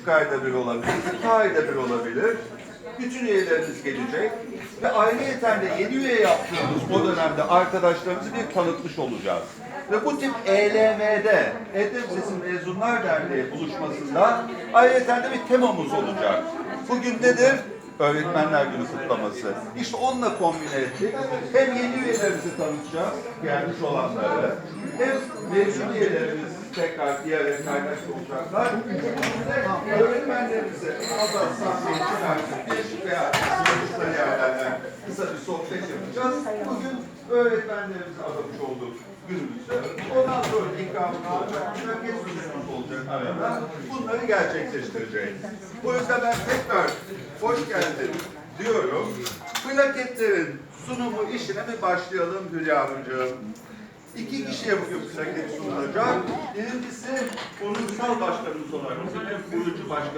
buçuk ayda bir olabilir, iki ayda bir olabilir. Bütün üyelerimiz gelecek ve ayrıyeten de yeni üye yaptığımız o dönemde arkadaşlarımızı bir tanıtmış olacağız. Ve bu tip ELM'de, Edep Sesi Mezunlar Derneği buluşmasında ayrıyeten de bir temamız olacak. Bugün nedir? Öğretmenler Günü kutlaması. İşte onunla kombine ettik. Hem yeni üyelerimizi tanıtacağız, gelmiş olanları. Hem mevcut üyelerimiz tekrar diğer kaynaş olacaklar. Hem de öğretmenlerimizi azal sahneye çıkartıp bir veya sonuçları yerlerden kısa bir sohbet yapacağız. Bugün öğretmenlerimize adamış olduk günümüzde. Ondan sonra ikramımız olacak, herkes sözümüz olacak arada. Bunları gerçekleştireceğiz. Bu yüzden ben tekrar hoş geldin diyorum. Plaketlerin sunumu işine bir başlayalım Hülya Hanımcığım. İki kişiye bugün plaket sunulacak. Birincisi onursal başkanımız olarak, kurucu başkanımız.